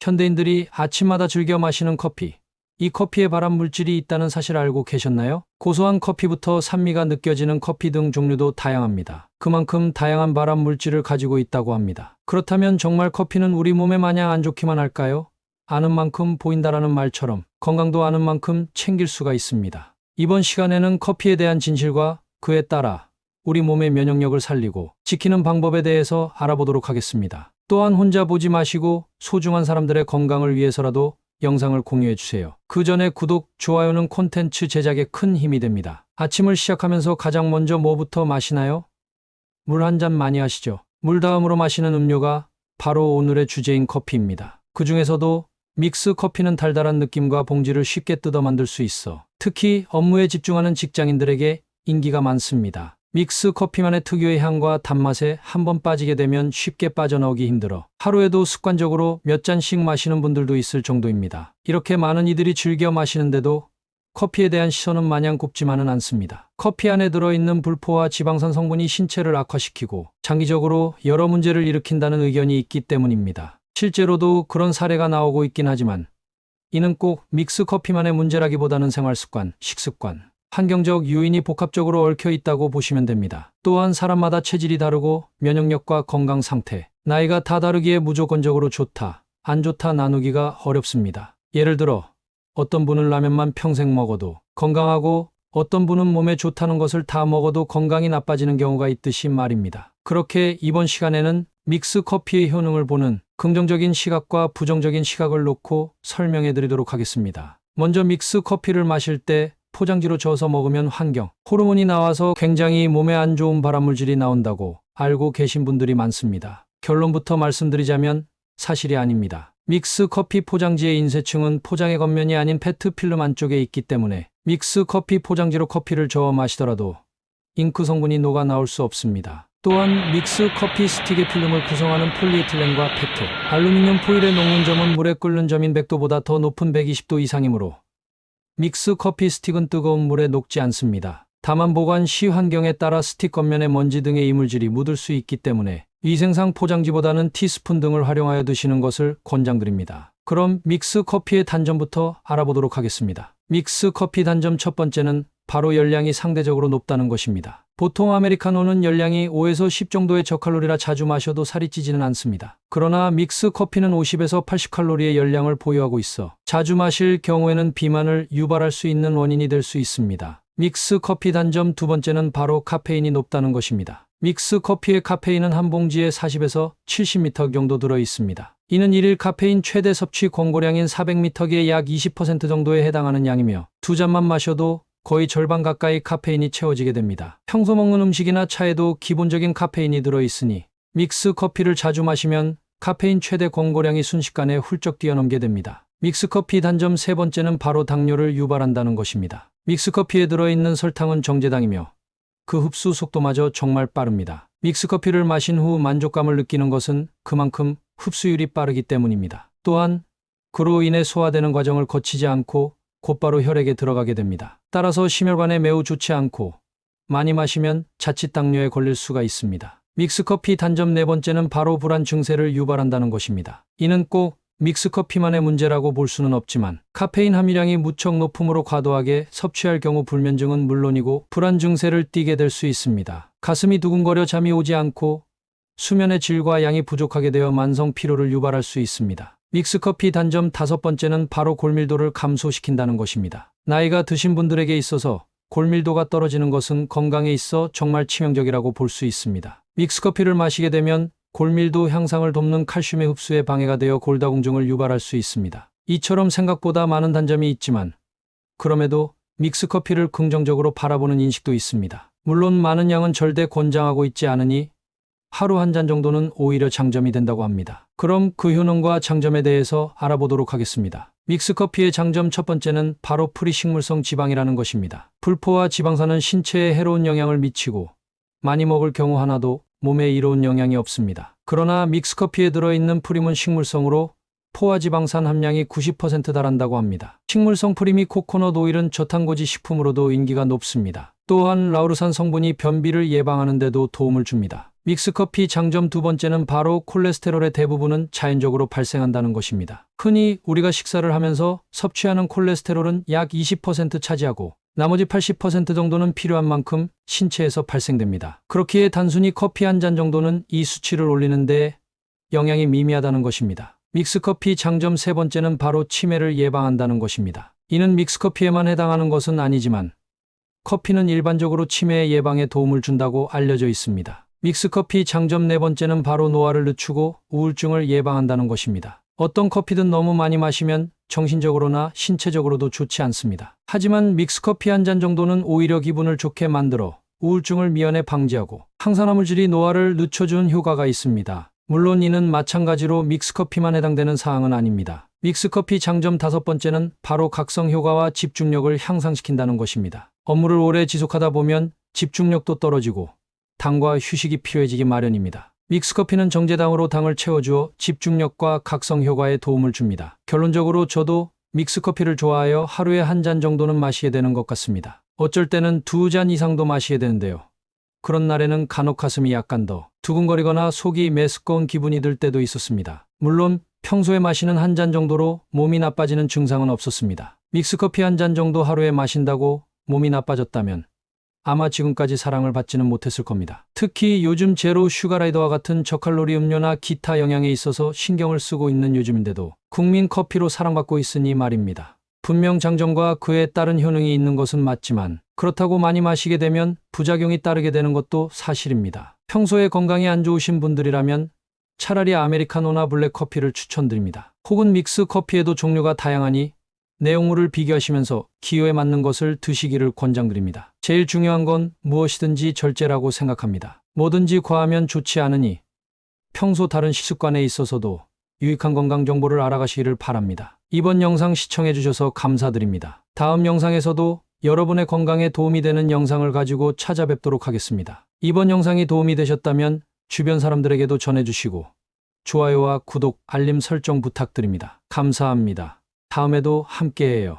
현대인들이 아침마다 즐겨 마시는 커피. 이 커피에 발암 물질이 있다는 사실 알고 계셨나요? 고소한 커피부터 산미가 느껴지는 커피 등 종류도 다양합니다. 그만큼 다양한 발암 물질을 가지고 있다고 합니다. 그렇다면 정말 커피는 우리 몸에 마냥 안 좋기만 할까요? 아는 만큼 보인다라는 말처럼 건강도 아는 만큼 챙길 수가 있습니다. 이번 시간에는 커피에 대한 진실과 그에 따라 우리 몸의 면역력을 살리고 지키는 방법에 대해서 알아보도록 하겠습니다. 또한 혼자 보지 마시고 소중한 사람들의 건강을 위해서라도 영상을 공유해 주세요. 그 전에 구독, 좋아요는 콘텐츠 제작에 큰 힘이 됩니다. 아침을 시작하면서 가장 먼저 뭐부터 마시나요? 물 한 잔 많이 하시죠. 물 다음으로 마시는 음료가 바로 오늘의 주제인 커피입니다. 그 중에서도 믹스 커피는 달달한 느낌과 봉지를 쉽게 뜯어 만들 수 있어 특히 업무에 집중하는 직장인들에게 인기가 많습니다. 믹스 커피만의 특유의 향과 단맛에 한 번 빠지게 되면 쉽게 빠져나오기 힘들어 하루에도 습관적으로 몇 잔씩 마시는 분들도 있을 정도입니다. 이렇게 많은 이들이 즐겨 마시는데도 커피에 대한 시선은 마냥 곱지만은 않습니다. 커피 안에 들어있는 불포와 지방산 성분이 신체를 악화시키고 장기적으로 여러 문제를 일으킨다는 의견이 있기 때문입니다. 실제로도 그런 사례가 나오고 있긴 하지만 이는 꼭 믹스 커피만의 문제라기보다는 생활 습관, 식습관, 환경적 요인이 복합적으로 얽혀 있다고 보시면 됩니다. 또한 사람마다 체질이 다르고 면역력과 건강 상태, 나이가 다 다르기에 무조건적으로 좋다, 안 좋다 나누기가 어렵습니다. 예를 들어 어떤 분은 라면만 평생 먹어도 건강하고 어떤 분은 몸에 좋다는 것을 다 먹어도 건강이 나빠지는 경우가 있듯이 말입니다. 그렇게 이번 시간에는 믹스 커피의 효능을 보는 긍정적인 시각과 부정적인 시각을 놓고 설명해 드리도록 하겠습니다. 먼저 믹스 커피를 마실 때 포장지로 저어서 먹으면 환경, 호르몬이 나와서 굉장히 몸에 안 좋은 발암물질이 나온다고 알고 계신 분들이 많습니다. 결론부터 말씀드리자면 사실이 아닙니다. 믹스 커피 포장지의 인쇄층은 포장의 겉면이 아닌 페트 필름 안쪽에 있기 때문에 믹스 커피 포장지로 커피를 저어 마시더라도 잉크 성분이 녹아 나올 수 없습니다. 또한 믹스 커피 스틱의 필름을 구성하는 폴리에틸렌과 페트, 알루미늄 포일의 녹는 점은 물에 끓는 점인 100도보다 더 높은 120도 이상이므로 믹스 커피 스틱은 뜨거운 물에 녹지 않습니다. 다만 보관 시 환경에 따라 스틱 겉면에 먼지 등의 이물질이 묻을 수 있기 때문에 위생상 포장지보다는 티스푼 등을 활용하여 드시는 것을 권장드립니다. 그럼 믹스 커피의 단점부터 알아보도록 하겠습니다. 믹스 커피 단점 첫 번째는 바로 열량이 상대적으로 높다는 것입니다. 보통 아메리카노는 열량이 5에서 10 정도의 저칼로리라 자주 마셔도 살이 찌지는 않습니다. 그러나 믹스 커피는 50에서 80칼로리의 열량을 보유하고 있어 자주 마실 경우에는 비만을 유발할 수 있는 원인이 될 수 있습니다. 믹스 커피 단점 두 번째는 바로 카페인이 높다는 것입니다. 믹스 커피의 카페인은 한 봉지에 40에서 70m 정도 들어 있습니다. 이는 일일 카페인 최대 섭취 권고량인 400mg의 약 20% 정도에 해당하는 양이며 두 잔만 마셔도 거의 절반 가까이 카페인이 채워지게 됩니다. 평소 먹는 음식이나 차에도 기본적인 카페인이 들어있으니 믹스 커피를 자주 마시면 카페인 최대 권고량이 순식간에 훌쩍 뛰어넘게 됩니다. 믹스 커피 단점 세 번째는 바로 당뇨를 유발한다는 것입니다. 믹스 커피에 들어있는 설탕은 정제당이며 그 흡수 속도마저 정말 빠릅니다. 믹스 커피를 마신 후 만족감을 느끼는 것은 그만큼 흡수율이 빠르기 때문입니다. 또한 그로 인해 소화되는 과정을 거치지 않고 곧바로 혈액에 들어가게 됩니다. 따라서 심혈관에 매우 좋지 않고 많이 마시면 자칫 당뇨에 걸릴 수가 있습니다. 믹스커피 단점 네 번째는 바로 불안 증세를 유발한다는 것입니다. 이는 꼭 믹스커피만의 문제라고 볼 수는 없지만 카페인 함유량이 무척 높음으로 과도하게 섭취할 경우 불면증은 물론이고 불안 증세를 띠게 될 수 있습니다. 가슴이 두근거려 잠이 오지 않고 수면의 질과 양이 부족하게 되어 만성 피로를 유발할 수 있습니다. 믹스커피 단점 다섯 번째는 바로 골밀도를 감소시킨다는 것입니다. 나이가 드신 분들에게 있어서 골밀도가 떨어지는 것은 건강에 있어 정말 치명적이라고 볼 수 있습니다. 믹스커피를 마시게 되면 골밀도 향상을 돕는 칼슘의 흡수에 방해가 되어 골다공증을 유발할 수 있습니다. 이처럼 생각보다 많은 단점이 있지만 그럼에도 믹스커피를 긍정적으로 바라보는 인식도 있습니다. 물론 많은 양은 절대 권장하고 있지 않으니 하루 한 잔 정도는 오히려 장점이 된다고 합니다. 그럼 그 효능과 장점에 대해서 알아보도록 하겠습니다. 믹스커피의 장점 첫 번째는 바로 프리식물성 지방이라는 것입니다. 불포와 지방산은 신체에 해로운 영향을 미치고 많이 먹을 경우 하나도 몸에 이로운 영향이 없습니다. 그러나 믹스커피에 들어있는 프림은 식물성으로 포화 지방산 함량이 90% 달한다고 합니다. 식물성 프림이 코코넛 오일은 저탄고지 식품으로도 인기가 높습니다. 또한 라우르산 성분이 변비를 예방하는 데도 도움을 줍니다. 믹스커피 장점 두 번째는 바로 콜레스테롤의 대부분은 자연적으로 발생한다는 것입니다. 흔히 우리가 식사를 하면서 섭취하는 콜레스테롤은 약 20% 차지하고 나머지 80% 정도는 필요한 만큼 신체에서 발생됩니다. 그렇기에 단순히 커피 한 잔 정도는 이 수치를 올리는데 영향이 미미하다는 것입니다. 믹스커피 장점 세 번째는 바로 치매를 예방한다는 것입니다. 이는 믹스커피에만 해당하는 것은 아니지만 커피는 일반적으로 치매 예방에 도움을 준다고 알려져 있습니다. 믹스커피 장점 네 번째는 바로 노화를 늦추고 우울증을 예방한다는 것입니다. 어떤 커피든 너무 많이 마시면 정신적으로나 신체적으로도 좋지 않습니다. 하지만 믹스커피 한 잔 정도는 오히려 기분을 좋게 만들어 우울증을 미연에 방지하고 항산화 물질이 노화를 늦춰주는 효과가 있습니다. 물론 이는 마찬가지로 믹스커피만 해당되는 사항은 아닙니다. 믹스커피 장점 다섯 번째는 바로 각성 효과와 집중력을 향상시킨다는 것입니다. 업무를 오래 지속하다 보면 집중력도 떨어지고 당과 휴식이 필요해지기 마련입니다. 믹스커피는 정제당으로 당을 채워주어 집중력과 각성 효과에 도움을 줍니다. 결론적으로 저도 믹스커피를 좋아하여 하루에 한 잔 정도는 마시게 되는 것 같습니다. 어쩔 때는 두 잔 이상도 마시게 되는데요. 그런 날에는 간혹 가슴이 약간 더 두근거리거나 속이 메스꺼운 기분이 들 때도 있었습니다. 물론 평소에 마시는 한 잔 정도로 몸이 나빠지는 증상은 없었습니다. 믹스커피 한 잔 정도 하루에 마신다고 몸이 나빠졌다면 아마 지금까지 사랑을 받지는 못했을 겁니다. 특히 요즘 제로 슈가라이더와 같은 저칼로리 음료나 기타 영양에 있어서 신경을 쓰고 있는 요즘인데도 국민 커피로 사랑받고 있으니 말입니다. 분명 장점과 그에 따른 효능이 있는 것은 맞지만 그렇다고 많이 마시게 되면 부작용이 따르게 되는 것도 사실입니다. 평소에 건강이 안 좋으신 분들이라면 차라리 아메리카노나 블랙 커피를 추천드립니다. 혹은 믹스 커피에도 종류가 다양하니 내용물을 비교하시면서 기호에 맞는 것을 드시기를 권장드립니다. 제일 중요한 건 무엇이든지 절제라고 생각합니다. 뭐든지 과하면 좋지 않으니 평소 다른 식습관에 있어서도 유익한 건강 정보를 알아가시기를 바랍니다. 이번 영상 시청해주셔서 감사드립니다. 다음 영상에서도 여러분의 건강에 도움이 되는 영상을 가지고 찾아뵙도록 하겠습니다. 이번 영상이 도움이 되셨다면 주변 사람들에게도 전해주시고 좋아요와 구독, 알림 설정 부탁드립니다. 감사합니다. 다음에도 함께해요.